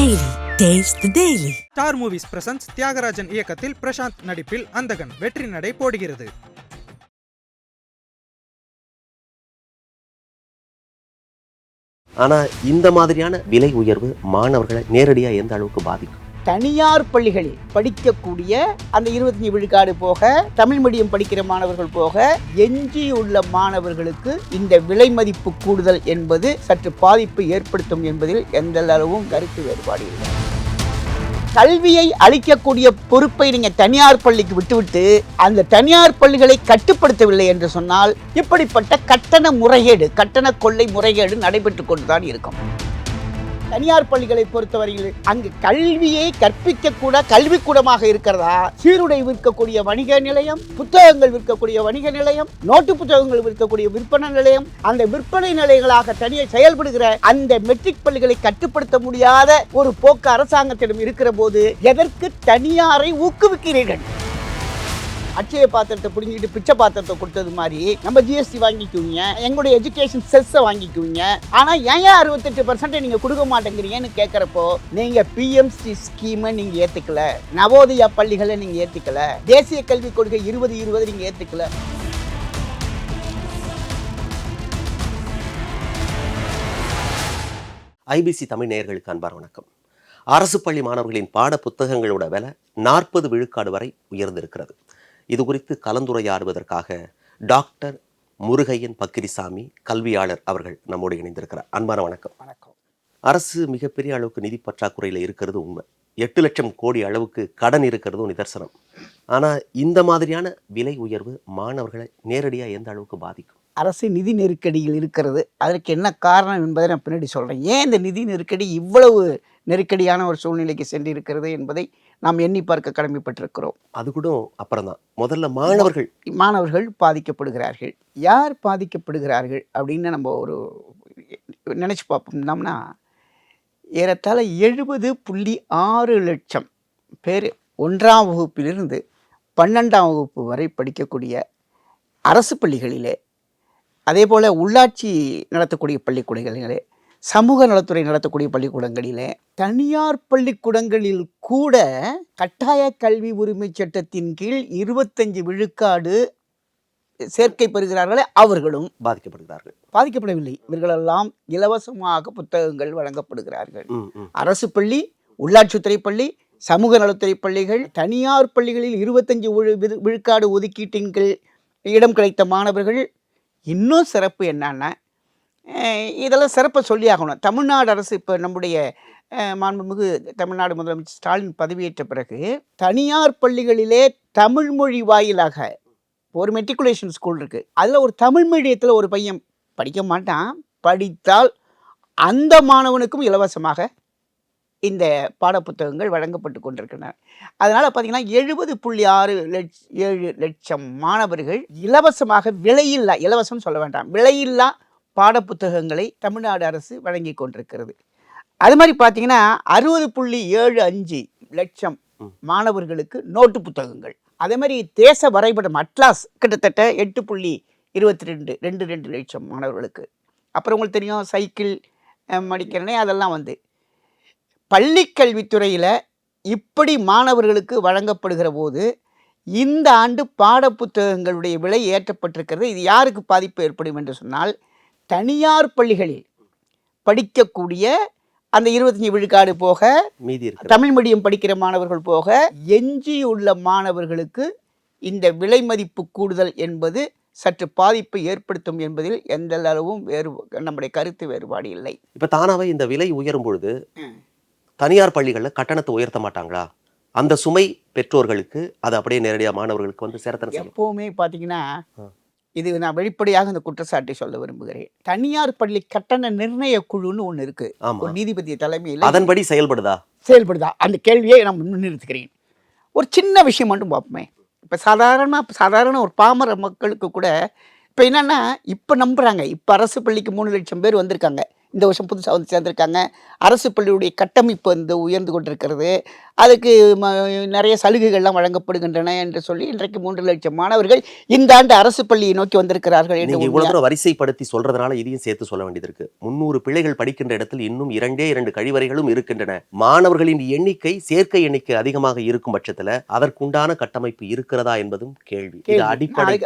Daily. Star Movies presents Thiagarajan இயக்கத்தில் பிரசாந்த் நடிப்பில் அந்தகன். வெற்றி நடை போடுகிறது. ஆனா இந்த மாதிரியான விலை உயர்வு மாணவர்களை நேரடியா எந்த அளவுக்கு பாதிக்கும்? தனியார் பள்ளிகளில் படிக்கக்கூடிய அந்த இருபத்தஞ்சி விழுக்காடு போக தமிழ் மீடியம் படிக்கிற மாணவர்கள் போக எஞ்சியுள்ள மாணவர்களுக்கு இந்த விலை மதிப்பு கூடுதல் என்பது சற்று பாதிப்பு ஏற்படுத்தும் என்பதில் எந்த அளவும் கருத்து வேறுபாடு இல்லை. கல்வியை அளிக்கக்கூடிய பொறுப்பை நீங்க தனியார் பள்ளிக்கு விட்டுவிட்டு அந்த தனியார் பள்ளிகளை கட்டுப்படுத்தவில்லை என்று சொன்னால் இப்படிப்பட்ட கட்டண முறைகேடு கட்டண கொள்ளை முறைகேடு நடைபெற்று கொண்டுதான் இருக்கும். தனியார் பள்ளிகளை பொறுத்தவரையில் அங்கு கல்வியை கற்பிக்க கூட கல்விக்கூடமாக இருக்கிறதா? சீருடை விற்கக்கூடிய வணிக நிலையம் புத்தகங்கள் விற்கக்கூடிய வணிக நிலையம் நோட்டு புத்தகங்கள் விற்கக்கூடிய விற்பனை நிலையம் அந்த விற்பனை நிலையங்களாக தனியே செயல்படுகிற அந்த மெட்ரிக் பள்ளிகளை கட்டுப்படுத்த முடியாத ஒரு போக்கு அரசாங்கத்திடம் இருக்கிற போது எதற்கு தனியாரை ஊக்குவிக்கிறீர்கள்? அச்சய பாத்திரத்தை பிடிங்கிட்டு பிச்சை பாத்திரத்தை கொடுத்தது மாதிரி நம்ம ஜிஎஸ்டி வாங்கிக்குவீங்க. எங்களுடைய எஜுகேஷன் செஸ்ஸை வாங்கிக்குவீங்க. ஆனா ஏன் ஏன் அறுபத்தெட்டு பர்சன்ட் நீங்க கொடுக்க மாட்டேங்கிறீங்கன்னு கேட்கறப்போ நீங்க பிஎம்சி ஸ்கீமை நீங்க ஏத்துக்கல. நவோதயா பள்ளிகளை நீங்க ஏத்துக்கல. தேசிய கல்விக் கொள்கை இருபது இருபது நீங்க ஏத்துக்கல. ஐபிசி தமிழ் நேயர்களுக்கு அன்பார் வணக்கம். அரசு பள்ளி மாணவர்களின் பாட புத்தகங்களோட விலை நாற்பது விழுக்காடு வரை உயர்ந்திருக்கிறது. இது குறித்து கலந்துரையாடுவதற்காக டாக்டர் முருகையன் பக்கிரிசாமி கல்வியாளர் அவர்கள் நம்மோடு இணைந்திருக்கிறார். அன்பான வணக்கம். வணக்கம். அரசு மிகப்பெரிய அளவுக்கு நிதி பற்றாக்குறையில் இருக்கிறது உண்மை. எட்டு லட்சம் கோடி அளவுக்கு கடன் இருக்கிறதும் நிதர்சனம். ஆனால் இந்த மாதிரியான விலை உயர்வு மாணவர்களை நேரடியாக எந்த அளவுக்கு பாதிக்கும்? அரசு நிதி நெருக்கடியில் இருக்கிறது. அதற்கு என்ன காரணம் என்பதை நான் பின்னாடி சொல்கிறேன் ஏன் இந்த நிதி நெருக்கடி இவ்வளவு நெருக்கடியான ஒரு சூழ்நிலைக்கு சென்றிருக்கிறது என்பதை நாம் எண்ணி பார்க்க கடமைப்பட்டிருக்கிறோம். அது கூட அப்புறம் தான் முதல்ல மாணவர்கள். மாணவர்கள் பாதிக்கப்படுகிறார்கள். யார் பாதிக்கப்படுகிறார்கள் அப்படின்னு நம்ம ஒரு நினச்சி பார்ப்போம்னோம்னா ஏறத்தாழ எழுபது புள்ளி ஆறு லட்சம் பேர் ஒன்றாம் வகுப்பிலிருந்து பன்னெண்டாம் வகுப்பு வரை படிக்கக்கூடிய அரசு பள்ளிகளிலே அதே போல் உள்ளாட்சி நடத்தக்கூடிய பள்ளிக்கூடங்களிலே சமூக நலத்துறை நடத்தக்கூடிய பள்ளிக்கூடங்களிலே தனியார் பள்ளிக்கூடங்களில் கூட கட்டாய கல்வி உரிமை சட்டத்தின் கீழ் இருபத்தஞ்சு விழுக்காடு சேர்க்கை பெறுகிறார்களே அவர்களும் பாதிக்கப்படுகிறார்கள். பாதிக்கப்படவில்லை. இவர்களெல்லாம் இலவசமாக புத்தகங்கள் வழங்கப்படுகிறார்கள். அரசு பள்ளி உள்ளாட்சித்துறை பள்ளி சமூக நலத்துறை பள்ளிகள் தனியார் பள்ளிகளில் இருபத்தஞ்சு விழு- விழு- விழுக்காடு ஒதுக்கீட்டின் கீழ் இடம் கிடைத்த மாணவர்கள். இன்னும் சிறப்பு என்னன்னா இதெல்லாம் சிறப்பாக சொல்லி ஆகணும் தமிழ்நாடு அரசு இப்போ நம்முடைய மாண்புமிகு தமிழ்நாடு முதலமைச்சர் ஸ்டாலின் பதவியேற்ற பிறகு தனியார் பள்ளிகளிலே தமிழ் மொழி வாயிலாக ஒரு மெட்ரிகுலேஷன் ஸ்கூல் இருக்குது அதில் ஒரு தமிழ் மீடியத்தில் ஒரு பையன் படிக்க மாட்டான். படித்தால் அந்த மாணவனுக்கும் இலவசமாக இந்த பாடப்புத்தகங்கள் வழங்கப்பட்டு கொண்டிருக்கின்றன. அதனால் பார்த்திங்கன்னா எழுபது புள்ளி ஆறு லட்ச ஏழு லட்சம் மாணவர்கள் இலவசமாக விலையில்லா இலவசம் சொல்ல வேண்டாம். விலையில்லா பாடப்புத்தகங்களை தமிழ்நாடு அரசு வழங்கி கொண்டிருக்கிறது. அது மாதிரி பார்த்தீங்கன்னா அறுபது புள்ளி ஏழு அஞ்சு லட்சம். மாணவர்களுக்கு நோட்டு புத்தகங்கள். அதே மாதிரி தேச வரைபடம் அட்லாஸ் கிட்டத்தட்ட எட்டு புள்ளி இருபத்தி ரெண்டு ரெண்டு ரெண்டு லட்சம் மாணவர்களுக்கு. அப்புறம் உங்களுக்கு தெரியும் சைக்கிள் மடிக்கணி அதெல்லாம் வந்து. பள்ளிக் கல்வித்துறையில் இப்படி மாணவர்களுக்கு வழங்கப்படுகிற போது இந்த ஆண்டு பாடப்புத்தகங்களுடைய விலை ஏற்றப்பட்டிருக்கிறது. இது யாருக்கு பாதிப்பு ஏற்படும் என்று சொன்னால் தனியார் பள்ளிகளில் படிக்கக்கூடிய அந்த இருபத்தஞ்சி விழுக்காடு போக மீதி தமிழ் மீடியம் படிக்கிற மாணவர்கள் போக எஞ்சியுள்ள மாணவர்களுக்கு இந்த விலை மதிப்பு கூடுதல் என்பது சற்று பாதிப்பை ஏற்படுத்தும் என்பதில் எந்த அளவும் வேறு நம்முடைய கருத்து வேறுபாடு இல்லை. இப்ப தானாவே இந்த விலை உயரும் பொழுது தனியார் பள்ளிகள்ல கட்டணத்தை உயர்த்த மாட்டாங்களா? அந்த சுமை பெற்றோர்களுக்கு அது அப்படியே நேரடியா மாணவர்களுக்கு வந்து சேரத்தன எப்பவுமே பார்த்தீங்கன்னா. இது நான் வெளிப்படையாக இந்த குற்றச்சாட்டை சொல்ல விரும்புகிறேன். தனியார் பள்ளி கட்டண நிர்ணய குழுன்னு ஒன்று இருக்கு. ஒரு நீதிபதி தலைமையில் அதன்படி செயல்படுதா? செயல்படுதா? அந்த கேள்வியை நான் முன்னிறுத்துகிறேன் ஒரு சின்ன விஷயம் மட்டும் பார்ப்போமே. இப்போ சாதாரண சாதாரண ஒரு பாமர மக்களுக்கு கூட இப்போ என்னென்னா இப்போ நம்புகிறாங்க இப்போ அரசு பள்ளிக்கு மூணு லட்சம் பேர் வந்திருக்காங்க. இந்த வருஷம் புதுசாக வந்து சேர்ந்துருக்காங்க. அரசு பள்ளியுடைய கட்டமைப்பு வந்து உயர்ந்து கொண்டிருக்கிறது. அதுக்கு நிறைய சலுகைகள்லாம் வழங்கப்படுகின்றன என்று சொல்லி இன்றைக்கு மூன்று லட்சம் மாணவர்கள் இந்த ஆண்டு அரசு பள்ளியை நோக்கி வந்திருக்கிறார்கள் என்ற தூரம் வரிசைப்படுத்தி சொல்றதுனால இதையும் சேர்த்து சொல்ல வேண்டியது இருக்கு. முன்னூறு பிள்ளைகள் படிக்கின்ற இடத்தில் இன்னும் இரண்டே இரண்டு கழிவறைகளும் இருக்கின்றன. மாணவர்களின் எண்ணிக்கை சேர்க்கை எண்ணிக்கை அதிகமாக இருக்கும் பட்சத்துல அதற்குண்டான கட்டமைப்பு இருக்கிறதா என்பதும் கேள்வி. இது. அடிப்படை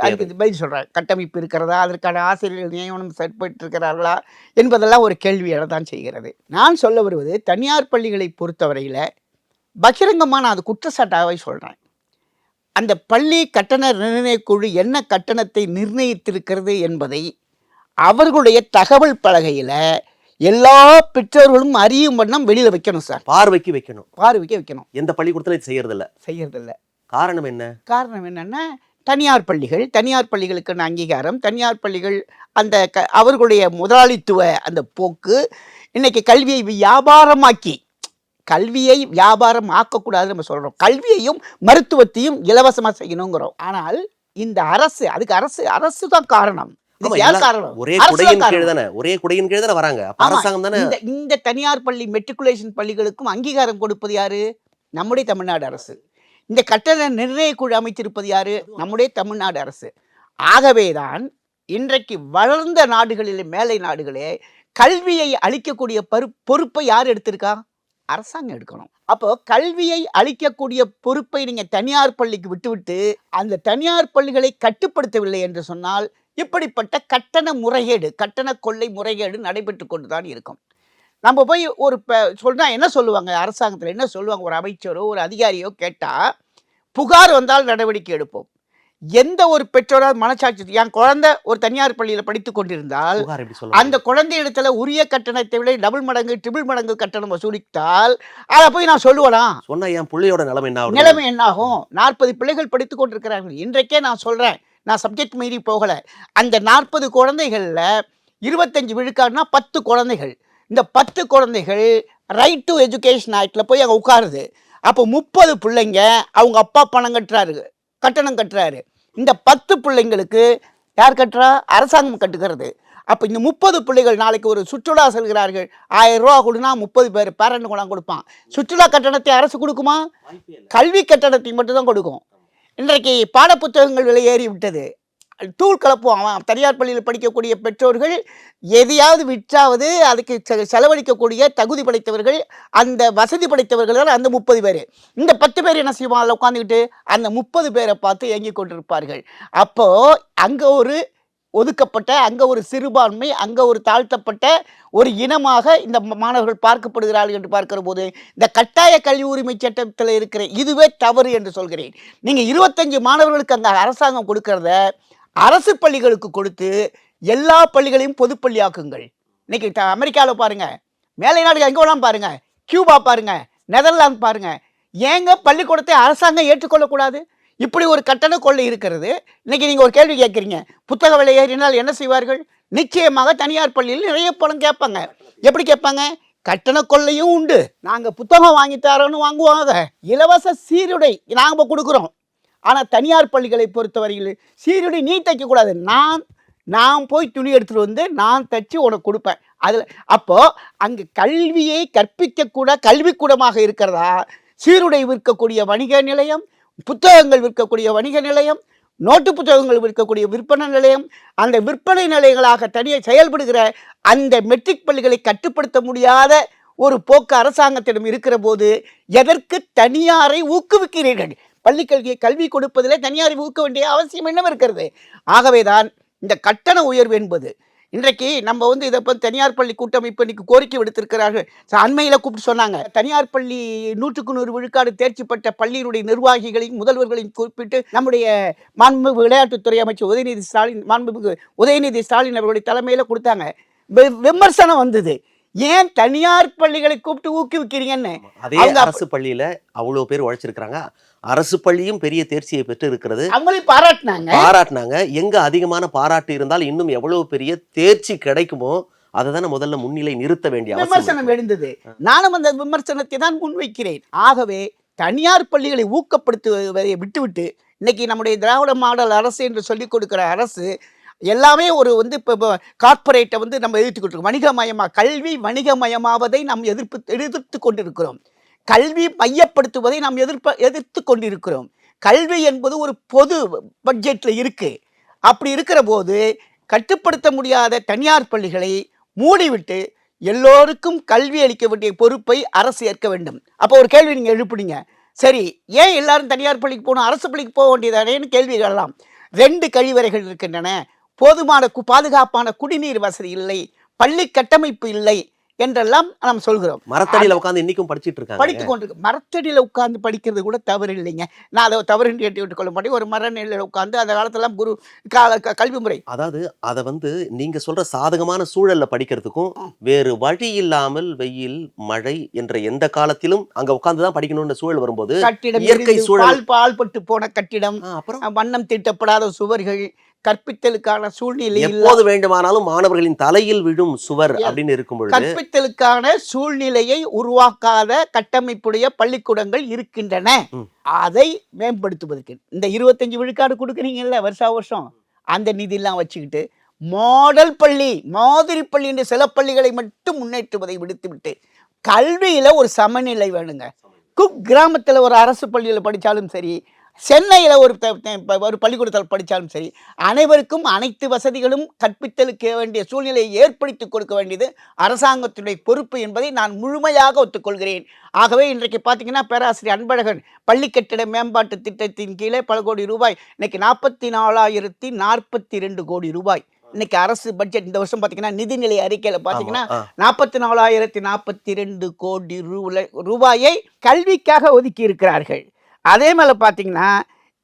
பதில் சொல்றேன். கட்டமைப்பு இருக்கிறதா? அதற்கான ஆசிரியர்கள் நியமனம் செயற்பட்டு இருக்கிறார்களா என்பதெல்லாம் ஒரு கேள்வி எழத்தான் செய்கிறது. நான் சொல்ல வருவது தனியார் பள்ளிகளை பொறுத்தவரையில பகிரங்கமா நான் அது குற்றச்சாட்டாகவே சொல்றேன். அந்த பள்ளி கட்டண நிர்ணயக்குழு என்ன கட்டணத்தை நிர்ணயித்திருக்கிறது என்பதை அவர்களுடைய தகவல் பலகையில எல்லா பெற்றோர்களும் அறியும் வண்ணம் வெளியில வைக்கணும் சார். பார்வைக்கு வைக்கணும். பார்வைக்க வைக்கணும். எந்த பள்ளிக்கூடத்துல இது செய்யறது இல்ல செய்யறதில்ல. காரணம் என்ன? காரணம் என்னன்னா தனியார் பள்ளிகள் தனியார் பள்ளிகளுக்கான அங்கீகாரம் தனியார் பள்ளிகள் அந்த க அவர்களுடைய முதலாளித்துவ அந்த போக்கு இன்னைக்கு கல்வியை வியாபாரமாக்கி கல்வியை வியாபாரம் ஆக்கக்கூடாது நம்ம சொல்கிறோம் கல்வியையும் மருத்துவத்தையும் இலவசமாக செய்யணுங்கிறோம். ஆனால் இந்த அரசு அதுக்கு அரசு அரசு தான் காரணம். ஒரே குடையின் கீழ். தானே ஒரே குடையின் கீழ் தானே வராங்க அரசாங்கம் தானே? இந்த தனியார் பள்ளி மெட்ரிகுலேஷன் பள்ளிகளுக்கும் அங்கீகாரம் கொடுப்பது யாரு? நம்முடைய தமிழ்நாடு அரசு. இந்த கட்டண நிர்ணய குழு அமைத்திருப்பது யாரு? நம்முடைய தமிழ்நாடு அரசு. ஆகவேதான் இன்றைக்கு வளர்ந்த நாடுகளிலே மேலை நாடுகளே கல்வியை அளிக்கக்கூடிய பரு பொறுப்பை யார் எடுத்திருக்கா? அரசாங்கம் எடுக்கணும். அப்போ கல்வியை அளிக்கக்கூடிய பொறுப்பை நீங்க தனியார் பள்ளிக்கு விட்டுவிட்டு அந்த தனியார் பள்ளிகளை கட்டுப்படுத்தவில்லை என்று சொன்னால் இப்படிப்பட்ட கட்டண முறைகேடு கட்டண கொள்ளை முறைகேடு நடைபெற்று கொண்டுதான் இருக்கும். நம்ம போய் ஒரு ப- சொன்னா என்ன சொல்லுவாங்க? அரசாங்கத்தில் என்ன சொல்லுவாங்க? ஒரு அமைச்சரோ ஒரு அதிகாரியோ கேட்டால் புகார் வந்தால் நடவடிக்கை எடுப்போம். எந்த ஒரு பெற்றோரால் மனசாட்சி என் குழந்தை ஒரு தனியார் பள்ளியில் படித்து கொண்டிருந்தால் அந்த குழந்தை இடத்துல உரிய கட்டணத்தை விட டபுள் மடங்கு ட்ரிபிள் மடங்கு கட்டணம் வசூலித்தால் அதை போய் நான் சொல்லுவேனா? சொன்னா என் பிள்ளையோட நிலைமை என்ன? நிலைமை என்னாகும் நாற்பது பிள்ளைகள் படித்து கொண்டிருக்கிறார்கள். இன்றைக்கே நான் சொல்கிறேன் நான் சப்ஜெக்ட் மீறி போகலை. அந்த நாற்பது குழந்தைகளில் இருபத்தஞ்சு விழுக்காடுனா பத்து குழந்தைகள். இந்த பத்து குழந்தைகள் ரைட் டு எஜுகேஷன் ஆக்டில் போய் அங்கே உட்காருது. அப்போ முப்பது பிள்ளைங்க அவங்க அப்பா பணம் கட்டுறாரு. கட்டணம் கட்டுறாரு. இந்த பத்து பிள்ளைங்களுக்கு யார் கட்டுறா? அரசாங்கம் கட்டுகிறது. அப்போ இந்த முப்பது பிள்ளைகள் நாளைக்கு ஒரு சுற்றுலா செல்கிறார்கள். ஆயிரம் ரூபா கொடுனா முப்பது பேர் பேரண்ட் கொண்டாந்து கொடுப்பான். சுற்றுலா கட்டணத்தை அரசு கொடுக்குமா? கல்வி கட்டணத்தை மட்டும்தான் கொடுக்கும். இன்றைக்கு பாடப்புத்தகங்கள் விலை ஏறி விட்டது தூள் கலப்பும் அவன். தனியார் பள்ளியில் படிக்கக்கூடிய பெற்றோர்கள் எதையாவது விற்றாவது அதுக்கு செ- செலவழிக்கக்கூடிய தகுதி படைத்தவர்கள் அந்த வசதி படைத்தவர்கள் தான் அந்த முப்பது பேர். இந்த பத்து பேர் என்ன செய்வான் அதில் உட்காந்துக்கிட்டு அந்த முப்பது பேரை பார்த்து இயங்கி கொண்டிருப்பார்கள். அப்போது அங்கே ஒரு ஒதுக்கப்பட்ட அங்கே ஒரு சிறுபான்மை அங்கே ஒரு தாழ்த்தப்பட்ட ஒரு இனமாக இந்த மாணவர்கள் பார்க்கப்படுகிறார்கள் என்று பார்க்கிற போது இந்த கட்டாய கல்வி உரிமை சட்டத்தில் இருக்கிற இதுவே தவறு என்று சொல்கிறேன். நீங்கள் இருபத்தஞ்சு மாணவர்களுக்கு அந்த அரசாங்கம் கொடுக்கறத அரசு பள்ளிகளுக்கு கொடுத்து எல்லா பள்ளிகளையும் பொதுப்பள்ளியாக்குங்கள் இன்னைக்கு த- அமெரிக்காவில் பாருங்க மேலை நாடுகள் எங்கே வேணாலும் பாருங்க கியூபா பாருங்க நெதர்லாந்து பாருங்க ஏங்க பள்ளிக்கூடத்தை அரசாங்கம் ஏற்றுக்கொள்ளக்கூடாது இப்படி ஒரு கட்டண கொள்ளை இருக்கிறது. இன்னைக்கு நீங்கள் ஒரு கேள்வி கேட்குறீங்க புத்தக விலை ஏறினால் என்ன செய்வார்கள்? நிச்சயமாக தனியார் பள்ளியில் நிறைய பணம் கேட்பாங்க. எப்படி கேட்பாங்க? கட்டண கொள்ளையும் உண்டு. நாங்கள் புத்தகம் வாங்கி தரோன்னு வாங்குவாங்க இலவச சீருடை நாங்கள் கொடுக்குறோம். ஆனால் தனியார் பள்ளிகளை பொறுத்தவரையில் சீருடை நீ தைக்கக்கூடாது நான் நான் போய் துணி எடுத்துகிட்டு வந்து நான் தைச்சி உனக்கு கொடுப்பேன். அதில் அப்போது அங்கே கல்வியை கற்பிக்கக்கூட கல்விக்கூடமாக இருக்கிறதா? சீருடை விற்கக்கூடிய வணிக நிலையம் புத்தகங்கள் விற்கக்கூடிய வணிக நிலையம் நோட்டு புத்தகங்கள் விற்கக்கூடிய விற்பனை நிலையம் அந்த விற்பனை நிலையங்களாக தனியாக செயல்படுகிற அந்த மெட்ரிக் பள்ளிகளை கட்டுப்படுத்த முடியாத ஒரு போக்கு அரசாங்கத்திடம் இருக்கிற போது எதற்கு தனியாரை ஊக்குவிக்கிறீர்கள்? பள்ளி கல்வியை கல்வி கொடுப்பதிலே தனியாரை ஊக்க வேண்டிய அவசியம் என்ன இருக்கிறது? ஆகவேதான் இந்த கட்டண உயர்வு என்பது. இன்றைக்கு நம்ம வந்து இதை பற்றி தனியார் பள்ளி கூட்டமைப்பு இன்னைக்கு கோரிக்கை விடுத்திருக்கிறார்கள். அண்மையில கூப்பிட்டு சொன்னாங்க. தனியார் பள்ளி நூற்றுக்கு நூறு விழுக்காடு தேர்ச்சி பெற்ற பள்ளியினுடைய நிர்வாகிகளையும் முதல்வர்களையும் குறிப்பிட்டு நம்முடைய மாண்புமிகு விளையாட்டுத்துறை அமைச்சர் உதயநிதி ஸ்டாலின் மாண்புமிகு உதயநிதி ஸ்டாலின் அவர்களுடைய தலைமையில கொடுத்தாங்க. விமர்சனம் வந்தது. ஏன் தனியார் பள்ளிகளை கூப்பிட்டு ஊக்குவிக்கிறீங்கன்னு? அதே அரசு பள்ளியில அவ்வளவு பேர் உழைச்சிருக்கிறாங்க. அரசு பள்ளியும் பெரிய தேர்ச்சியை பெற்று இருக்கிறது அவங்களையும் பாராட்டினாங்க. பாராட்டினாங்க. எங்க அதிகமான பாராட்டு இருந்தால் இன்னும் எவ்வளவு பெரிய தேர்ச்சி கிடைக்குமோ அதை தானே முதல்ல முன்னிலை நிறுத்த வேண்டிய விமர்சனம். எழுந்தது. நானும் அந்த விமர்சனத்தை தான் முன்வைக்கிறேன். ஆகவே தனியார் பள்ளிகளை ஊக்கப்படுத்துவதை விட்டுவிட்டு இன்னைக்கு நம்முடைய திராவிட மாடல் அரசு என்று சொல்லிக் கொடுக்கிற அரசு எல்லாமே ஒரு வந்து இப்போ கார்ப்பரேட்டை வந்து நம்ம எதிர்த்து கொண்டிருக்கோம். வணிகமயமா கல்வி வணிகமயமாவதை நாம் எதிர்ப்பு எதிர்த்து கொண்டிருக்கிறோம். கல்வி மையப்படுத்துவதை நாம் எதிர்ப்ப எதிர்த்து கொண்டிருக்கிறோம். கல்வி என்பது ஒரு பொது பட்ஜெட்டில் இருக்குது அப்படி இருக்கிற போது கட்டுப்படுத்த முடியாத தனியார் பள்ளிகளை மூடிவிட்டு எல்லோருக்கும் கல்வி அளிக்க வேண்டிய பொறுப்பை அரசு ஏற்க வேண்டும். அப்போ ஒரு கேள்வி நீங்கள் எழுப்புனீங்க. சரி ஏன் எல்லாரும் தனியார் பள்ளிக்கு போகணும் அரசு பள்ளிக்கு போக வேண்டியதானேன்னு கேள்வி எழலாம் ரெண்டு கழிவறைகள் இருக்கின்றன. போதுமான கு- பாதுகாப்பான குடிநீர் வசதி இல்லை. பள்ளி கட்டமைப்பு இல்லை. என்றெல்லாம் நாம் சொல்கிறோம். மரத்தடியில உட்கார்ந்து இன்னைக்கும் படிச்சிட்டு இருக்காங்க. படித்து கொண்டிருக்கு மரத்தடியில் உட்கார்ந்து படிக்கிறது கூட தவறு இல்லைங்க. நான் அதை தவறு என்று எட்டி விட்டுக் கொள்ள மாட்டேன். ஒரு மர நிலையில் உட்கார்ந்து அந்த காலத்தெல்லாம் குரு கால கல்வி முறை. அதாவது அத வந்து நீங்க சொல்ற சாதகமான சூழல்ல படிக்கிறதுக்கும் வேறு வழி இல்லாமல் வெயில் மழை என்ற எந்த காலத்திலும் அங்க உட்கார்ந்து தான் படிக்கணும்னு சூழல் வரும்போது கட்டிடம் இயற்கை சூழல். பால் பால்பட்டு போன கட்டிடம் அப்புறம்? வண்ணம் தீட்டப்படாத சுவர்கள் கற்பித்தலுக்கான சூழ்நிலை எப்போது வேண்டுமானாலும் மாணவர்களின் தலையில் விழும் சுவர். அப்படின்னு இருக்கும் கற்பித்தலுக்கான சூழ்நிலையை உருவாக்காத கட்டமைப்புடைய பள்ளிக்கூடங்கள் இருக்கின்றன. அதை மேம்படுத்துவதற்கு. இந்த இருபத்தஞ்சு விழுக்காடு கொடுக்குறீங்கல்ல வருஷா வருஷம். அந்த நிதியெல்லாம் வச்சுக்கிட்டு மாடல் பள்ளி மாதிரி பள்ளி என்ற சில பள்ளிகளை மட்டும் முன்னேற்றுவதை விடுத்துவிட்டு கல்வியில ஒரு சமநிலை வேணுங்க. குக் கிராமத்துல ஒரு அரசு பள்ளியில படிச்சாலும் சரி சென்னையில் ஒரு ஒரு பள்ளிக்கூடத்தில் படித்தாலும் சரி அனைவருக்கும் அனைத்து வசதிகளும் கற்பித்தலுக்கு வேண்டிய சூழ்நிலையை ஏற்படுத்தி கொடுக்க வேண்டியது அரசாங்கத்துடைய பொறுப்பு என்பதை நான் முழுமையாக ஒத்துக்கொள்கிறேன். ஆகவே இன்றைக்கு பார்த்தீங்கன்னா பேராசிரியர் அன்பழகன் பள்ளி கட்டிட மேம்பாட்டு திட்டத்தின் கீழே பல கோடி ரூபாய் இன்னைக்கு நாற்பத்தி நாலாயிரத்தி நாற்பத்தி ரெண்டு கோடி ரூபாய். இன்னைக்கு அரசு பட்ஜெட் இந்த வருஷம் பார்த்தீங்கன்னா நிதிநிலை அறிக்கையில் பார்த்தீங்கன்னா. நாற்பத்தி நாலாயிரத்தி நாற்பத்தி ரெண்டு கோடி ரூபாயை கல்விக்காக ஒதுக்கி இருக்கிறார்கள் அதே மேலே பார்த்தீங்கன்னா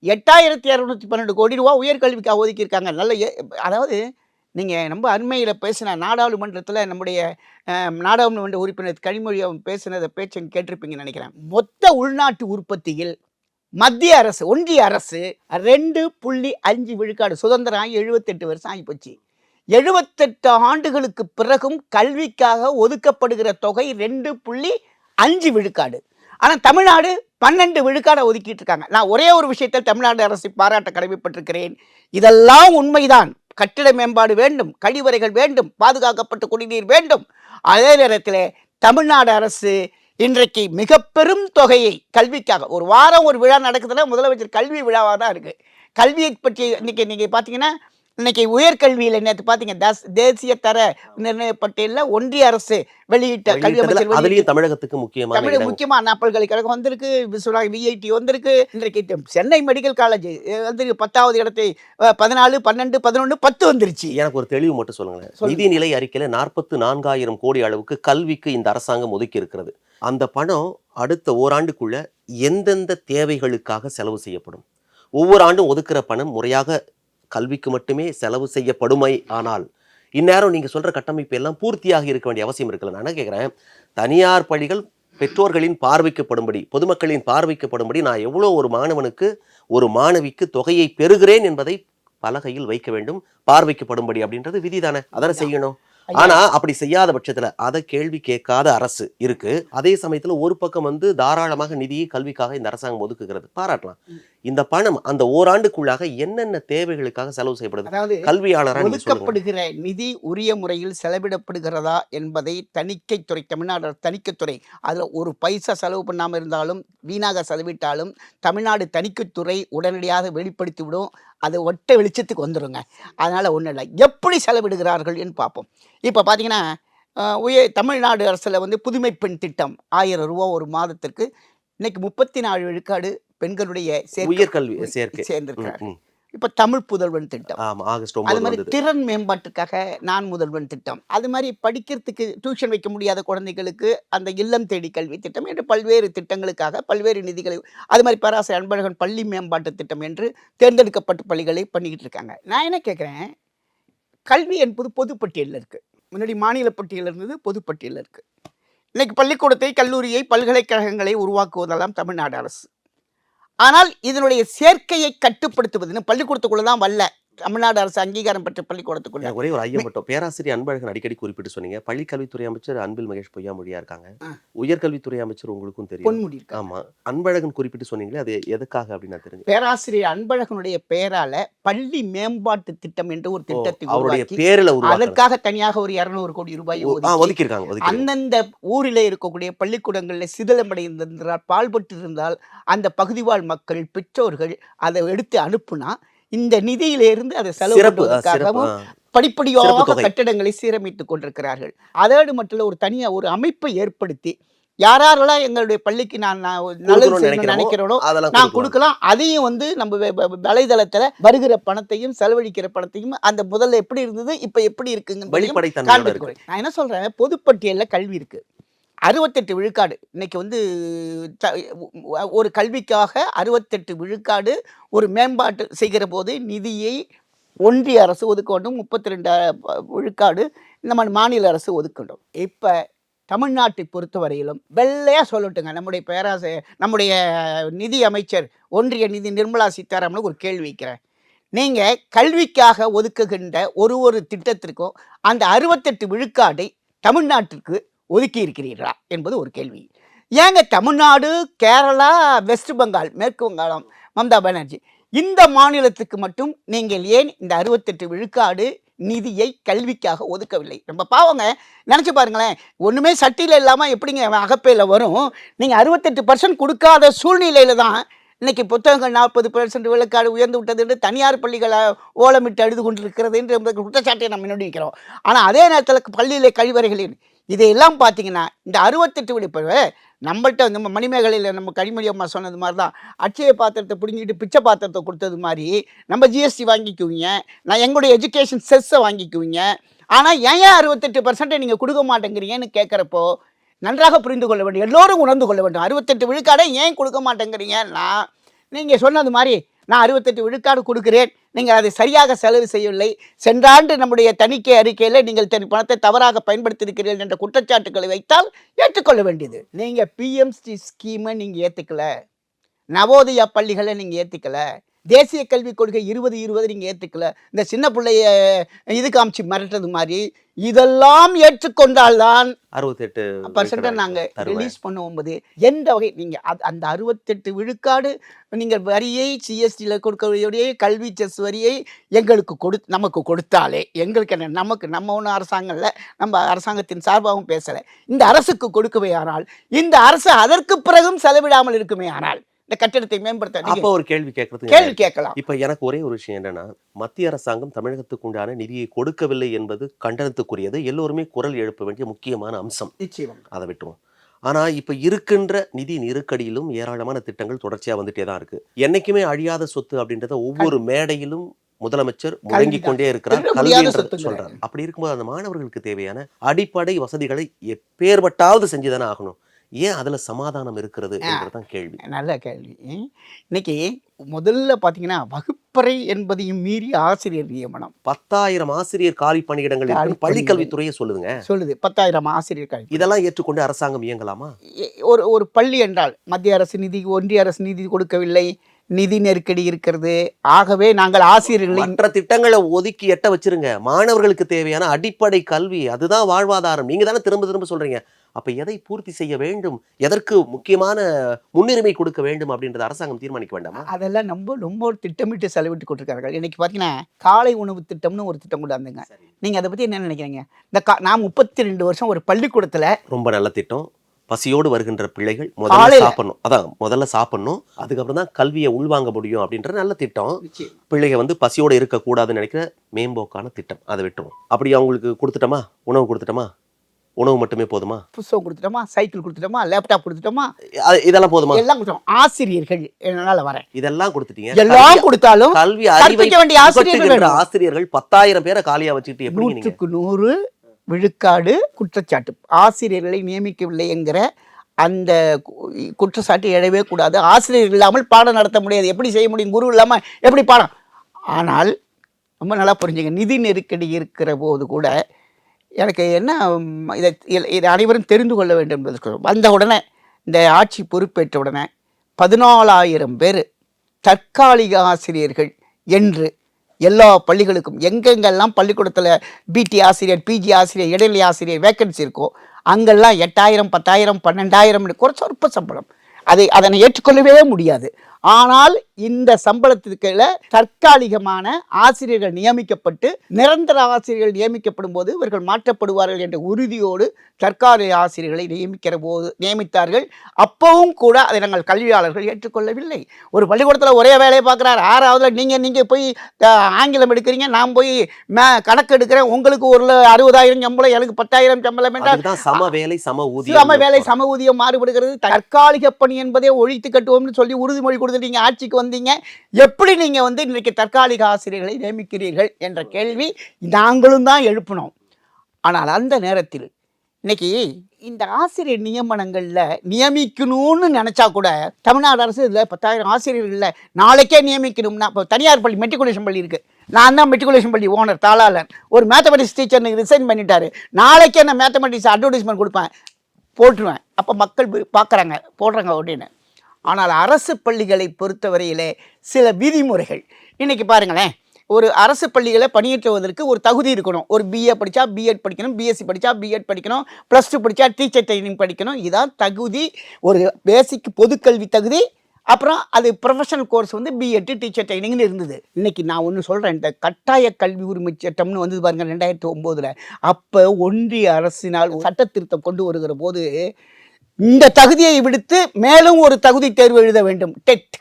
எட்டாயிரத்தி இரநூத்தி பன்னெண்டு கோடி ரூபா உயர்கல்விக்காக ஒதுக்கியிருக்காங்க. நல்ல ஏ- அதாவது நீங்கள் ரொம்ப அண்மையில் பேசின நாடாளுமன்றத்தில் நம்முடைய நாடாளுமன்ற உறுப்பினர் கனிமொழி பேசினதை பேச்சு கேட்டிருப்பீங்கன்னு நினைக்கிறேன். மொத்த உள்நாட்டு உற்பத்தியில் மத்திய அரசு ஒன்றிய அரசு ரெண்டு புள்ளி அஞ்சு விழுக்காடு சுதந்திரம் ஆகி எழுபத்தெட்டு வருஷம் ஆகி போச்சு எழுபத்தெட்டு ஆண்டுகளுக்கு பிறகும் கல்விக்காக ஒதுக்கப்படுகிற தொகை ரெண்டு புள்ளி அஞ்சு விழுக்காடு. ஆனால் தமிழ்நாடு பன்னெண்டு விழுக்காடை ஒதுக்கிட்டு இருக்காங்க நான் ஒரே ஒரு விஷயத்தில் தமிழ்நாடு அரசை பாராட்ட கடமைப்பட்டிருக்கிறேன். இதெல்லாம் உண்மைதான். கட்டிட மேம்பாடு வேண்டும் கழிவறைகள் வேண்டும் பாதுகாக்கப்பட்ட குடிநீர் வேண்டும். அதே நேரத்தில் தமிழ்நாடு அரசு இன்றைக்கு மிக பெரும் தொகையை கல்விக்காக ஒரு வாரம் ஒரு விழா நடக்குதுன்னா முதலமைச்சர் கல்வி விழாவாக தான் இருக்குது கல்வியை பற்றி இன்னைக்கு நீங்கள் பார்த்தீங்கன்னா இன்னைக்கு உயர்கல்வியில் நேற்று பார்த்தீங்க தஸ்- தேசிய தர நிர்ணய பட்டியலில் ஒன்றிய அரசு வெளியிட்ட கல்வி அமைச்சர் அதுலயும் தமிழகத்துக்கு முக்கியமான தமிழ் இடம் முக்கியமா அண்ணா பல்கலைக்கழகம் வந்திருக்கு விஸ்வநா விஐடி வந்திருக்கு. இன்றைக்கு சென்னை மெடிக்கல் காலேஜ் வந்து பத்தாவது இடத்தை பதினாலு பன்னெண்டு பதினொன்று பத்து வந்துருச்சு. எனக்கு ஒரு தெளிவு மட்டும் சொல்லுங்களேன். சொல்லுங்க. நிதிநிலை அறிக்கையில நாற்பத்து நான்காயிரம் கோடி அளவுக்கு கல்விக்கு இந்த அரசாங்கம் ஒதுக்கி இருக்கிறது. அந்த பணம் அடுத்த ஓராண்டுக்குள்ள எந்தெந்த தேவைகளுக்காக செலவு செய்யப்படும்? ஒவ்வொரு ஆண்டும் ஒதுக்குற பணம் முறையாக கல்விக்கு மட்டுமே செலவு செய்யப்படுமை ஆனால் இந்நேரம் நீங்க சொல்ற கட்டமைப்பு எல்லாம் பூர்த்தியாக இருக்க வேண்டிய அவசியம் இருக்குல்ல. நான் என்ன கேட்குறேன்? தனியார் பள்ளிகள் பெற்றோர்களின் பார்வைக்கப்படும்படி பொதுமக்களின் பார்வைக்கப்படும்படி நான் எவ்வளோ ஒரு மாணவனுக்கு ஒரு மாணவிக்கு தொகையை பெறுகிறேன் என்பதை பலகையில் வைக்க வேண்டும் பார்வைக்கப்படும்படி அப்படின்றது விதிதானே அதானே செய்யணும். ஆனா அப்படி செய்யாத பட்சத்துல அதை கேள்வி கேட்காத அரசு இருக்கு. அதே சமயத்துல ஒரு பக்கம் வந்து தாராளமாக நிதியை கல்விக்காக இந்த அரசாங்கம் ஒதுக்குகிறது. பாராட்டலாம். இந்த பணம் அந்த ஓராண்டுக்குள்ளாக என்னென்ன தேவைகளுக்காக செலவு செய்யப்படுது? அதாவது கல்வியாளரா நீங்க சொல்லுங்க. ஒதுக்கப்படுகிற நிதி உரிய முறையில் செலவிடப்படுகிறதா என்பதை தணிக்கைத்துறை தமிழ்நாடு தணிக்கைத்துறை அதில் ஒரு பைசா செலவு பண்ணாமல் இருந்தாலும் வீணாக செலவிட்டாலும் தமிழ்நாடு தணிக்கைத்துறை உடனடியாக வெளிப்படுத்தி விடும். அது ஒட்ட வெளிச்சத்துக்கு வந்துடுங்க அதனால் ஒன்றும் இல்லை. எப்படி செலவிடுகிறார்கள் என்று பார்ப்போம். இப்போ பார்த்தீங்கன்னா அஹ், உய தமிழ்நாடு அரசில் வந்து புதுமை பெண் திட்டம் ஆயிரம் ரூபா ஒரு மாதத்திற்கு. இன்னைக்கு முப்பத்தி நாலு விழுக்காடு பெண்களுடைய உயர்கல்வி சேர்க்கை. சேர்ந்திருக்கிறார். இப்போ தமிழ் புதல்வன் திட்டம். அது மாதிரி திறன் மேம்பாட்டுக்காக நான் முதல்வன் திட்டம். அது மாதிரி படிக்கிறதுக்கு டியூஷன் வைக்க முடியாத குழந்தைகளுக்கு அந்த இல்லம் தேடி கல்வி திட்டம் என்று பல்வேறு திட்டங்களுக்காக பல்வேறு நிதிகளை அது மாதிரி பேராசிரியர் அன்பழகன் பள்ளி மேம்பாட்டு திட்டம் என்று தேர்ந்தெடுக்கப்பட்ட பள்ளிகளை பண்ணிக்கிட்டு இருக்காங்க. நான் என்ன கேட்குறேன் கல்வி என்பது பொதுப்பட்டியலில் இருக்குது முன்னாடி மாநில பட்டியலில் இருந்தது பொதுப்பட்டியலில் இருக்குது இன்னைக்கு பள்ளிக்கூடத்தை கல்லூரியை பல்கலைக்கழகங்களை உருவாக்குவதெல்லாம் தமிழ்நாடு அரசு. ஆனால் இதனுடைய சேர்க்கையை கட்டுப்படுத்துவதுன்னு பள்ளிக்கூடத்துக்குள்ள தான் வரல. தமிழ்நாடு அரசு அங்கீகாரம் பெற்ற பள்ளிக்கூடத்துக்குள்ள. ஒரே ஒரு ஐயம் மட்டும். பேராசிரியர் அன்பழகன் அடிக்கடி குறிப்பிட்டு சொன்னீங்க. பள்ளி கல்வித்துறை அமைச்சர் அன்பில் மகேஷ் பொய்யாமொழியா இருக்காங்க. உயர்கல்வித்துறை அமைச்சர் உங்களுக்கும் தெரியும். ஆமா. அன்பழகன் குறிப்பிட்டு சொன்னீங்களே அது எதுக்காக அப்படின்னு தெரிஞ்சு பேராசிரியர் அன்பழகனுடைய பெயரால பள்ளி மேம்பாட்டு திட்டம் என்று ஒரு திட்டத்தை அவருடைய பேர்ல அதற்காக தனியாக ஒரு இருநூறு கோடி ரூபாய் ஒதுக்கி ஒதுக்கியிருக்காங்க ஒதுக்கி அந்தந்த ஊரில் இருக்கக்கூடிய பள்ளிக்கூடங்களில் சிதிலமடைந்திருந்தால் பால்பட்டு இருந்தால் அந்த பகுதி வாழ் மக்கள் பெற்றோர்கள் அதை எடுத்து அனுப்புனா இந்த நிதியிலிருந்து அதை செலவு படிப்படியாக. கட்டடங்களை சீரமைத்துக் கொண்டிருக்கிறார்கள். அதோடு மட்டும் ஒரு தனியா ஒரு அமைப்பை ஏற்படுத்தி யாரெல்லாம் எங்களுடைய பள்ளிக்கு நான் நல்லது நினைக்கிறோனோ நான் கொடுக்கலாம். அதையும் வந்து நம்ம வலைதளத்துல வருகிற பணத்தையும் செலவழிக்கிற பணத்தையும் அந்த முதல்ல எப்படி இருந்தது இப்ப எப்படி இருக்குங்க நான் என்ன சொல்றேன்? பொதுப்பட்டியல்ல கல்வி இருக்கு. அறுபத்தெட்டு விழுக்காடு. இன்றைக்கி வந்து த- ஒரு கல்விக்காக அறுபத்தெட்டு விழுக்காடு ஒரு மேம்பாட்டு செய்கிற போது நிதியை ஒன்றிய அரசு ஒதுக்கணும் முப்பத்தி ரெண்டு விழுக்காடு நம்ம மாநில அரசு ஒதுக்கணும். இப்போ தமிழ்நாட்டை பொறுத்தவரையிலும் வெள்ளையாக சொல்லட்டுங்க. நம்முடைய பேராசை நம்முடைய நிதி அமைச்சர் ஒன்றிய நிதி நிர்மலா சீதாராமனுக்கு ஒரு கேள்வி வைக்கிறேன். நீங்கள் கல்விக்காக ஒதுக்குகின்ற ஒரு ஒரு திட்டத்திற்கும் அந்த அறுபத்தெட்டு விழுக்காடை தமிழ்நாட்டிற்கு ஒதுக்கி இருக்கிறீர்களா என்பது ஒரு கேள்வி. ஏங்க தமிழ்நாடு கேரளா வெஸ்ட் பெங்கால் மேற்கு வங்காளம் மம்தா பானர்ஜி இந்த மாநிலத்துக்கு மட்டும் நீங்கள் ஏன் இந்த அறுபத்தெட்டு விழுக்காடு நிதியை கல்விக்காக ஒதுக்கவில்லை? ரொம்ப பாவங்க. நினச்சி பாருங்களேன். ஒன்றுமே சட்டியில் இல்லாமல் எப்படிங்க அகப்பையில் வரும்? நீங்கள் அறுபத்தெட்டு பர்சன்ட் கொடுக்காத சூழ்நிலையில தான் இன்றைக்கி புத்தகங்கள் நாற்பது பர்சன்ட் விழுக்காடு உயர்ந்து விட்டது என்று தனியார் பள்ளிகளை ஓலமிட்டு அழுது கொண்டிருக்கிறது என்று குற்றச்சாட்டை நம்ம முன்னாடி வைக்கிறோம் ஆனால் அதே நேரத்தில் பள்ளியில் கழிவறைகளின் இதையெல்லாம் பார்த்தீங்கன்னா இந்த அறுபத்தெட்டு விழுப்பு நம்மள்ட்ட நம்ம மணிமேகலையில் நம்ம கனிமொழி அம்மா சொன்னது மாதிரி தான் அட்சய பாத்திரத்தை பிடுங்கிட்டு பிச்சை பாத்திரத்தை கொடுத்தது மாதிரி நம்ம ஜிஎஸ்டி வாங்கிக்குவீங்க நான் எங்களுடைய எஜுகேஷன் செஸ்ஸை வாங்கிக்குவீங்க. ஆனால் ஏன் ஏன் அறுபத்தெட்டு பர்சன்ட்டை நீங்கள் கொடுக்க மாட்டேங்கிறீங்கன்னு கேட்குறப்போ நன்றாக புரிந்து கொள்ள வேண்டும் எல்லோரும் உணர்ந்து கொள்ள வேண்டும். அறுபத்தெட்டு விழுக்காடை ஏன் கொடுக்க மாட்டேங்கிறீங்கன்னா நீங்கள் சொன்னது மாதிரி நான் அறுபத்தெட்டு விழுக்காடு கொடுக்கிறேன். நீங்கள் அதை சரியாக செலவு செய்யவில்லை. சென்றாண்டு நம்முடைய தணிக்கை அறிக்கையில் நீங்கள் தன் பணத்தை தவறாக பயன்படுத்தியிருக்கிறீர்கள் என்ற குற்றச்சாட்டுக்களை வைத்தால் ஏற்றுக்கொள்ள வேண்டியது. நீங்கள் பிஎம்சி ஸ்கீமை நீங்கள் ஏற்றுக்கல நவோதயா பள்ளிகளை நீங்கள் ஏற்றுக்கல தேசிய கல்விக் கொள்கை இருபது இருபது நீங்கள் ஏற்றுக்கல இந்த சின்ன பிள்ளைய இது காமிச்சு மிரட்டுறது மாதிரி இதெல்லாம் ஏற்றுக்கொண்டால்தான் அறுபத்தெட்டு பர்சன்ட்டை நாங்கள். ரிலீஸ் பண்ணும்போது எந்த வகை நீங்கள் அது அந்த அறுபத்தெட்டு விழுக்காடு நீங்கள் வரியை சிஎஸ்டியில் கொடுக்கக்கூடிய கல்வி செஸ் வரியை எங்களுக்கு கொடு நமக்கு கொடுத்தாலே எங்களுக்கு என்ன நமக்கு நம்ம ஒன்றும் அரசாங்கம் இல்லை நம்ம அரசாங்கத்தின் சார்பாகவும் பேசலை. இந்த அரசுக்கு கொடுக்கவே ஆனால் இந்த அரசு அதற்கு பிறகும் செலவிடாமல் இருக்குமே ஆனால் இந்த கட்டிடத்தை மேம்படுத்த அப்ப ஒரு கேள்வி கேட்கறது கேள்வி கேட்கலாம். இப்ப எனக்கு ஒரே ஒரு விஷயம் என்னன்னா மத்திய அரசாங்கம் தமிழகத்துக்கு உண்டான நிதியை கொடுக்கவில்லை என்பது கண்டனத்துக்குரியது. எல்லோருமே குரல் எழுப்ப வேண்டிய முக்கியமான அம்சம். நிச்சயம் அதை விட்டுருவோம். ஆனா இப்ப இருக்கின்ற நிதி நெருக்கடியிலும் ஏராளமான திட்டங்கள் தொடர்ச்சியா வந்துட்டே தான் இருக்கு. என்னைக்குமே அழியாத சொத்து அப்படின்றத ஒவ்வொரு மேடையிலும் முதலமைச்சர் முழங்கிக் கொண்டே இருக்கிறார். கல்வி. சொல்றார். அப்படி இருக்கும்போது அந்த மாணவர்களுக்கு தேவையான அடிப்படை வசதிகளை எப்பேற்பட்டாவது செஞ்சுதானே ஆகணும். ஏன் அதுல சமாதானம் இருக்கிறது என்றதுதான் கேள்வி. நல்ல கேள்வி. இன்னைக்கு முதல்ல பார்த்தீங்கன்னா வகுப்பறை என்பதையும் மீறி ஆசிரியர் நியமனம். பத்தாயிரம் ஆசிரியர் காலி பணியிடங்கள் காலி பள்ளிக்கல்வித்துறையே சொல்லுதுங்க. சொல்லுது. பத்தாயிரம் ஆசிரியர் கல்வி இதெல்லாம் ஏற்றுக்கொண்டு அரசாங்கம் இயங்கலாமா? ஒரு ஒரு பள்ளி என்றால் மத்திய அரசு நிதி ஒன்றிய அரசு நிதி கொடுக்கவில்லை. நிதி நெருக்கடி இருக்கிறது. ஆகவே நாங்கள் ஆசிரியர்களை மற்ற திட்டங்களை ஒதுக்கி எட்ட வச்சிருங்க. மாணவர்களுக்கு தேவையான அடிப்படை கல்வி அதுதான் வாழ்வாதாரம். நீங்க தானே திரும்ப திரும்ப சொல்றீங்க. அப்ப எதை பூர்த்தி செய்ய வேண்டும்? எதற்கு முக்கியமான முன்னுரிமை கொடுக்க வேண்டும் அப்படின்றத அரசாங்கம் தீர்மானிக்க வேண்டாமா? அதெல்லாம் ரொம்ப ரொம்ப திட்டமிட்டு செலவிட்டு கொண்டிருக்கிறார்கள். இன்னைக்கு பார்த்தீங்கன்னா காலை உணவு திட்டம்னு ஒரு திட்டம் கொண்டாந்துங்க நீங்கள் அதை பற்றி என்ன நினைக்கிறீங்க? இந்த நான் முப்பத்தி ரெண்டு வருஷம் ஒரு பள்ளிக்கூடத்தில் ரொம்ப நல்ல திட்டம். பசியோடு வருகின்ற பிள்ளைகள் முதல்ல. சாப்பிடணும். அதான் முதல்ல சாப்பிடணும். அதுக்கப்புறம் தான் கல்வியை உள்வாங்க முடியும் அப்படின்ற நல்ல திட்டம். பிள்ளைங்க வந்து பசியோடு இருக்கக்கூடாதுன்னு நினைக்கிற மேம்போக்கான திட்டம். அதை விட்டுருவோம் அப்படி அவங்களுக்கு கொடுத்துட்டோமா? உணவு கொடுத்துட்டோமா? உணவு மட்டுமே போதுமா? புஸ்தகம் கொடுத்துட்டோமா? சைக்கிள் கொடுத்துட்டோமா? லேப்டாப் கொடுத்துட்டோமா? இதெல்லாம் போதுமா? எல்லாம் கொடுத்தோம் ஆசிரியர்கள் என்னால் வரேன். இதெல்லாம் கொடுத்துட்டீங்க. எல்லாம் கொடுத்தாலும் கல்வி அறிவை கற்பிக்க வேண்டிய ஆசிரியர்கள். ஆசிரியர்கள் பத்தாயிரம் பேரை காலியா வச்சுட்டு எப்படி நூறு விழுக்காடு குற்றச்சாட்டு. ஆசிரியர்களை நியமிக்கவில்லை என்கிற அந்த கு- குற்றச்சாட்டு எழவே கூடாது. ஆசிரியர் இல்லாமல் பாடம் நடத்த முடியாது. எப்படி செய்ய முடியும்? குரு இல்லாமல் எப்படி பாடம்? ஆனால் ரொம்ப நல்லா புரிஞ்சுங்க. நிதி நெருக்கடி இருக்கிற போது கூட எனக்கு என்ன இதை இதை- இதை அனைவரும் தெரிந்து கொள்ள வேண்டும் என்பதற்கு வந்த உடனே இந்த ஆட்சி பொறுப்பேற்ற உடனே பதினாலாயிரம் பேர் தற்காலிக ஆசிரியர்கள் என்று எல்லா பள்ளிகளுக்கும் எங்கெங்கெல்லாம் பள்ளிக்கூடத்தில் பிடி ஆசிரியர் பிஜி ஆசிரியர் இடைநிலை ஆசிரியர் வேக்கன்சி இருக்கோ அங்கெல்லாம் எட்டாயிரம் பத்தாயிரம் பன்னெண்டாயிரம் குறைச்ச சொற்ப சம்பளம். அதை அதனை ஏற்றுக்கொள்ளவே முடியாது. ஆனால் இந்த சம்பளத்திற்குள்ள தற்காலிகமான ஆசிரியர்கள் நியமிக்கப்பட்டு நிரந்தர ஆசிரியர்கள் நியமிக்கப்படும் போது இவர்கள் மாற்றப்படுவார்கள் என்ற உறுதியோடு தற்காலிக ஆசிரியர்களை நியமிக்கிற போது நியமித்தார்கள். அப்பவும் கூட அதை நாங்கள் கல்வியாளர்கள் ஏற்றுக்கொள்ளவில்லை. ஒரு பள்ளிக்கூடத்தில் ஒரே வேலையை பார்க்குறாரு. ஆறாவதுல நீங்கள் நீங்கள் போய் ஆங்கிலம் எடுக்கிறீங்க. நான் போய் மே கணக்கு எடுக்கிறேன். உங்களுக்கு ஒரு அறுபதாயிரம் சம்பளம் எனக்கு பத்தாயிரம் சம்பளம் என்றால் சம வேலை சம சம ஊதியம் வேலை சம ஊதியம் மாறுபடுகிறது. தற்காலிக பணி என்பதே ஒழித்து கட்டுவோம்னு சொல்லி உறுதிமொழி கொடுத்து ஆட்சிக்கு வந்தீங்க. எப்படி நீங்கள் வந்து இன்றைக்கு தற்காலிக ஆசிரியர்களை நியமிக்கிறீர்கள் என்ற கேள்வி நாங்களும் தான் எழுப்பினோம். ஆனால் அந்த நேரத்தில் இன்னைக்கு இந்த ஆசிரியர் நியமனங்களில் நியமிக்கணும்னு நினச்சா கூட தமிழ்நாடு அரசு இதில் பத்தாயிரம் ஆசிரியர்களில் நாளைக்கே நியமிக்கணும்னா இப்போ தனியார் பள்ளி மெட்ரிகுலேஷன் பள்ளி இருக்குது நான் தான் மெட்ரிகுலேஷன் பள்ளி ஓனர் தாளாளன். ஒரு மேத்தமெட்டிக்ஸ் டீச்சர் ரிசைன் பண்ணிட்டாரு. நாளைக்கே நான் மேத்தமெட்டிக்ஸ் அட்வர்டைஸ்மெண்ட் கொடுப்பேன். போட்டுருவேன். அப்போ மக்கள் பார்க்குறாங்க போடுறாங்க அப்படின்னு. ஆனால் அரசு பள்ளிகளை பொறுத்தவரையிலே சில விதிமுறைகள். இன்றைக்கி பாருங்களேன் ஒரு அரசு பள்ளிகளை பணியேற்றுவதற்கு ஒரு தகுதி இருக்கணும். ஒரு பிஏ படித்தா பிஎட் படிக்கணும் பிஎஸ்சி படித்தா பிஎட் படிக்கணும் ப்ளஸ் டூ படித்தா டீச்சர் ட்ரைனிங் படிக்கணும். இதான் தகுதி ஒரு பேசிக் பொதுக்கல்வி தகுதி அப்புறம் அது ப்ரொஃபஷனல் கோர்ஸ் வந்து பிஎட்டு டீச்சர் ட்ரைனிங்னு இருந்தது. இன்றைக்கி நான் ஒன்று சொல்கிறேன் இந்த கட்டாய கல்வி உரிமை சட்டம்னு வந்து பாருங்கள் ரெண்டாயிரத்தி ஒம்போதில். அப்போ ஒன்றிய அரசினால் சட்ட திருத்தம் கொண்டு வருகிற போது இந்த தகுதியை விடுத்து மேலும் ஒரு தகுதி தேர்வு எழுத வேண்டும். டெட்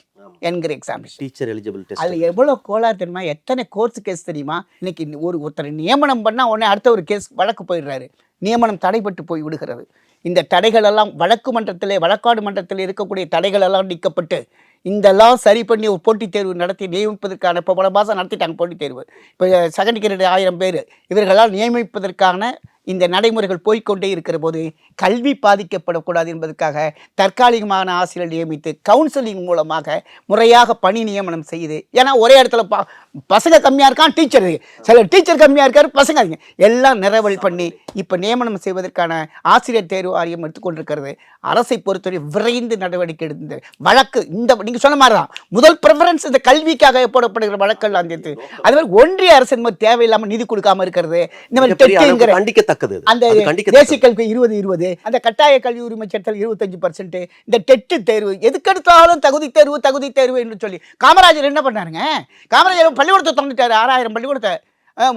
என்கிற எக்ஸாமினேஷன் டீச்சர் எலிஜிபிள் டெஸ்ட் அதில் எவ்வளோ கோளாறு தெரியுமா? எத்தனை கோர்ஸ் கேஸ் தெரியுமா? இன்னைக்கு ஒரு ஒருத்தரை நியமனம் பண்ணால் உடனே அடுத்த ஒரு கேஸ் வழக்கு போயிடுறாரு. நியமனம் தடைப்பட்டு போய் விடுகிறது. இந்த தடைகள் எல்லாம் வழக்கு மன்றத்திலே வழக்காடு மன்றத்தில் இருக்கக்கூடிய தடைகள் எல்லாம் நீக்கப்பட்டு இதெல்லாம் சரி பண்ணி ஒரு போட்டித் தேர்வு நடத்தி நியமிப்பதற்கான இப்போ பல மாதம் நடத்திட்டாங்க போட்டித் தேர்வு. இப்போ செகண்ட் கிரேட் ஆயிரம் பேர். இவர்களால் நியமிப்பதற்கான இந்த நடைமுறைகள் போய்க்கொண்டே இருக்கிற போது கல்வி பாதிக்கப்படக்கூடாது என்பதற்காக தற்காலிகமான ஆசிரியர் நியமித்து கவுன்சிலிங் மூலமாக முறையாக பணி நியமனம் செய்யுது ஏன்னா ஒரே இடத்துல ப பசங்க கம்மியாக இருக்கான் டீச்சர் சில டீச்சர் கம்மியாக இருக்காரு பசங்க. அதிகம் எல்லாம் நிறைவல் பண்ணி இப்போ நியமனம் செய்வதற்கான ஆசிரியர் தேர்வு வாரியம் எடுத்துக்கொண்டிருக்கிறது. அரசை பொறுத்தவரை விரைந்து நடவடிக்கை எடுத்து வழக்கு இந்த நீங்கள் சொன்ன மாதிரி தான் முதல் ப்ரிஃபரன்ஸ் இந்த கல்விக்காக போடப்படுகிற வழக்கெல்லாம் சேர்த்து. அது மாதிரி ஒன்றிய அரசு தேவையில்லாமல் நிதி கொடுக்காம இருக்கிறது. இந்த மாதிரி மிகப்பெரிய அது. அந்த. தேசிய கல்வி இருபது இருபது அந்த கட்டாய கல்வி உரிமை சட்டத்தில் இருபத்தஞ்சு பர்சன்ட் இந்த டெட்டு தேர்வு எதுக்கெடுத்தாலும் தகுதி தேர்வு தகுதி தேர்வு என்று சொல்லி காமராஜர் என்ன பண்ணாருங்க காமராஜர் பள்ளிக்கூடத்தை திறந்துட்டாரு ஆறாயிரம் பள்ளிக்கூடத்தை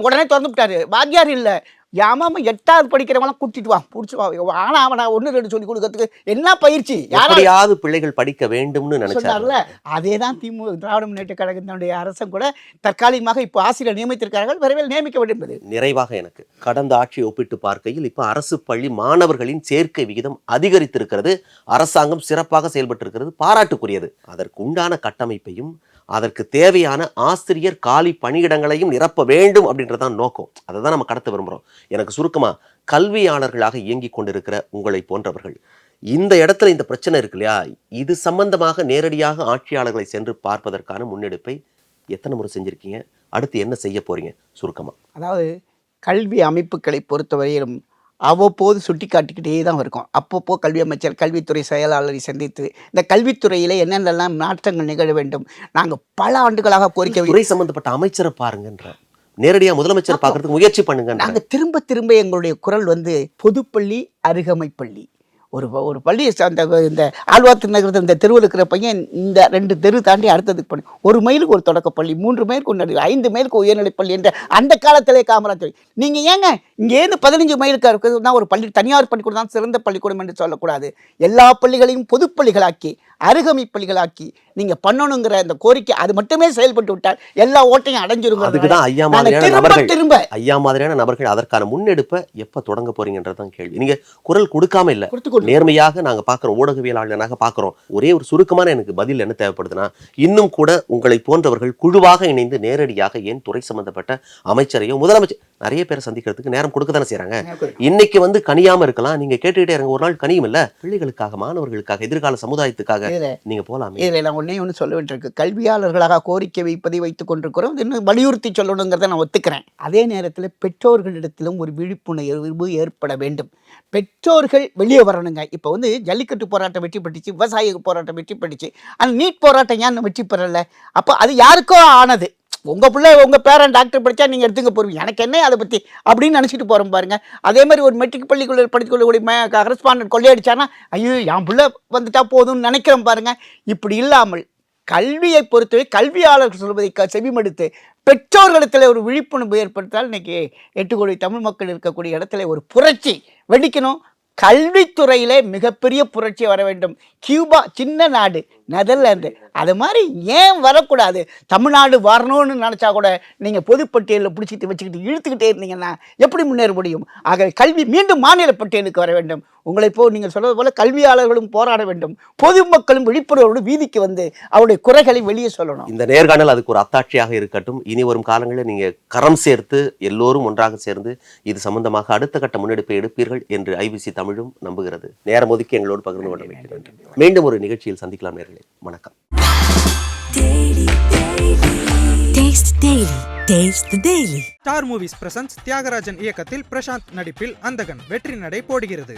உடனே திறந்து விட்டாரு வாத்தியார் இல்லை யாமாம எட்டாவது படிக்கிறவங்களாம் கூட்டிட்டு வா பிடிச்சி வா. ஆனா அவனை ஒன்று ரெண்டு சொல்லி கொடுக்கறதுக்கு என்ன பயிற்சி? யாராவது பிள்ளைகள் படிக்க வேண்டும்னு நினைச்சாரு சொன்னார்ல? அதே தான் திமுக திராவிட முன்னேற்ற கழகத்தினுடைய அரசும் கூட தற்காலிகமாக இப்போ ஆசிரியர் நியமித்திருக்கிறார்கள். விரைவில் நியமிக்க வேண்டும் என்பது. நிறைவாக எனக்கு. கடந்த ஆட்சியை ஒப்பிட்டு பார்க்கையில் இப்ப அரசு பள்ளி மாணவர்களின் சேர்க்கை விகிதம் அதிகரித்திருக்கிறது. அரசாங்கம் சிறப்பாக செயல்பட்டு இருக்கிறது பாராட்டுக்குரியது. அதற்கு உண்டான கட்டமைப்பையும் அதற்கு தேவையான ஆசிரியர் காலி பணியிடங்களையும் நிரப்ப வேண்டும் அப்படின்றதான் நோக்கம். அதை தான் நம்ம கடத்த விரும்புகிறோம் எனக்கு சுருக்கமா கல்வியாளர்களாக இயங்கிக் கொண்டிருக்கிற உங்களை போன்றவர்கள் இந்த இடத்துல இந்த பிரச்சனை இருக்கு இல்லையா? இது சம்பந்தமாக நேரடியாக ஆட்சியாளர்களை சென்று பார்ப்பதற்கான முன்னெடுப்பை எத்தனை முறை செஞ்சிருக்கீங்க? அடுத்து என்ன செய்ய போறீங்க? சுருக்கமா. அதாவது கல்வி அமைப்புகளை பொறுத்தவரையிலும் அவ்வப்போது சுட்டி காட்டிக்கிட்டே தான் இருக்கும். அப்பப்போ கல்வி அமைச்சர் கல்வித்துறை செயலாளரை சந்தித்து இந்த கல்வித்துறையிலே என்னென்னலாம் மாற்றங்கள் நிகழ வேண்டும் நாங்கள் பல ஆண்டுகளாக கோரிக்கை துறை சம்பந்தப்பட்ட அமைச்சரை பாருங்கன்ற நேரடியா முதலமைச்சர் பார்க்கறதுக்கு முயற்சி பண்ணுங்க நாங்கள் திரும்ப திரும்ப எங்களுடைய குரல் வந்து பொதுப்பள்ளி அருகமை பள்ளி ஒரு ஒரு பள்ளி அந்த இந்த ஆழ்வார் நகரத்தில் இந்த தெருவில் இருக்கிற பையன் இந்த ரெண்டு தெரு தாண்டி அடுத்ததுக்கு பள்ளி ஒரு மைலுக்கு ஒரு தொடக்கப்பள்ளி மூன்று மைலுக்கு ஒரு நடு ஐந்து மைலுக்கு உயர்நிலைப்பள்ளி என்ற அந்த காலத்திலே காமராஜர் நீங்கள் ஏங்க இங்கேருந்து பதினஞ்சு மைலுக்கு இருக்கிறதுனா ஒரு பள்ளி தனியார் பள்ளிக்கூடம் தான் சிறந்த பள்ளிக்கூடம் என்று சொல்லக்கூடாது. எல்லா பள்ளிகளையும் பொதுப்பள்ளிகளாக்கி அருகமை பள்ளிகளாக்கி நீங்கள் பண்ணணுங்கிற அந்த கோரிக்கை அது மட்டுமே செயல்பட்டு விட்டால் எல்லா ஓட்டையும் அதுக்கு அடைஞ்சிருங்க தான் ஐயா மாதிரியான நபர்கள் திரும்ப. ஐயா மாதிரியான நபர்கள் அதற்கான முன்னெடுப்பை எப்ப தொடங்க போறீங்கன்றதான் கேள்வி. நீங்க குரல் கொடுக்காம இல்ல. கொடுத்துக்கொண்டு நேர்மையாக நாங்க பார்க்குறோம் ஊடகவியலாளனாக பார்க்குறோம். ஒரே ஒரு சுருக்கமான எனக்கு பதில் என்ன தேவைப்படுதுன்னா இன்னும் கூட உங்களை போன்றவர்கள் குழுவாக இணைந்து நேரடியாக ஏன் துறை சம்பந்தப்பட்ட அமைச்சரையும் முதலமைச்சர் நிறைய பேரை சந்திக்கிறதுக்கு நேரம் கொடுக்க தானே செய்றாங்க இன்னைக்கு வந்து கனியாம இருக்கலாம். நீங்க கேட்டுக்கிட்டே இருங்க. ஒரு நாள் கனியும் இல்ல. பிள்ளைகளுக்காக மாணவர்களுக்காக எதிர்கால சமுதாயத்துக்காக இதுல நீங்க போலாமே. இதில் நான் ஒன்றே ஒன்று சொல்ல வேண்டியிருக்கு கல்வியாளர்களாக கோரிக்கை வைப்பதை வைத்துக் கொண்டிருக்கிறோம். இன்னும் வலியுறுத்தி சொல்லணுங்கிறத நான் ஒத்துக்கிறேன். அதே நேரத்தில் பெற்றோர்களிடத்திலும் ஒரு விழிப்புணர்வு ஏற்பட வேண்டும். பெற்றோர்கள் வெளியே வரணுங்க. இப்போ வந்து ஜல்லிக்கட்டு போராட்டம் வெற்றி பெற்றுச்சு விவசாய போராட்டம் வெற்றி பெற்றுச்சு. அந்த நீட் போராட்டம் ஏன் வெற்றி பெறல? அப்போ அது யாருக்கோ ஆனது. உங்கள் பிள்ளை உங்கள் பேரன் டாக்டர் படித்தா நீங்கள் எடுத்துக்க போகிறீங்க எனக்கு என்ன அதை பற்றி அப்படின்னு நினச்சிட்டு போகிறோம் பாருங்க. அதே மாதிரி ஒரு மெட்ரிக் பள்ளிக்குள்ள படித்துக்கொள்ளக்கூடிய கரஸ்பாண்டன்ட் கொள்ளையடிச்சானா ஐயோ என் பிள்ளை வந்துட்டா போதும்னு நினைக்கிறோம் பாருங்கள் இப்படி இல்லாமல் கல்வியை பொறுத்தவரை கல்வியாளர்கள் சொல்வதை க- செவிமடுத்து பெற்றோர்களிடத்தில் ஒரு விழிப்புணர்வு ஏற்படுத்தால் இன்னைக்கு எட்டு கோடி தமிழ் மக்கள் இருக்கக்கூடிய இடத்துல ஒரு புரட்சி வெடிக்கணும். கல்வித்துறையிலே மிகப்பெரிய புரட்சி வர வேண்டும். கியூபா சின்ன நாடு. நெதர்லாந்து. அது மாதிரி ஏன் வரக்கூடாது? தமிழ்நாடு வரணும்னு நினச்சா கூட நீங்கள் பொதுப்பட்டியலில் பிடிச்சிட்டு வச்சுக்கிட்டு இழுத்துக்கிட்டே இருந்தீங்கன்னா எப்படி முன்னேற முடியும்? ஆக கல்வி மீண்டும் மாநில பட்டியலுக்கு வர வேண்டும். உங்களை போ நீங்கள் சொல்வது போல கல்வியாளர்களும் போராட வேண்டும். பொதுமக்களும் விழிப்புணர்வோடு வீதிக்கு வந்து அவருடைய குறைகளை வெளியே சொல்லணும். இந்த நேர்காணல் அதுக்கு ஒரு அத்தாட்சியாக இருக்கட்டும். இனி வரும் காலங்களில் நீங்க கரம் சேர்த்து எல்லோரும் ஒன்றாக சேர்ந்து இது சம்பந்தமாக அடுத்த கட்ட முன்னெடுப்பை எடுப்பீர்கள் என்று ஐபிசி தமிழும் நம்புகிறது. நேரம் ஒதுக்கி எங்களோடு பகிர்ந்து கொள்ள வைக்கிறேன் மீண்டும் ஒரு நிகழ்ச்சியில் சந்திக்கலாம் நேர்களே. வணக்கம் Taste the Daily. Taste the Daily. Star Movies presents Thiagarajan இயக்கத்தில் பிரசாந்த் நடிப்பில் அந்தகன் வெற்றி நடை போடுகிறது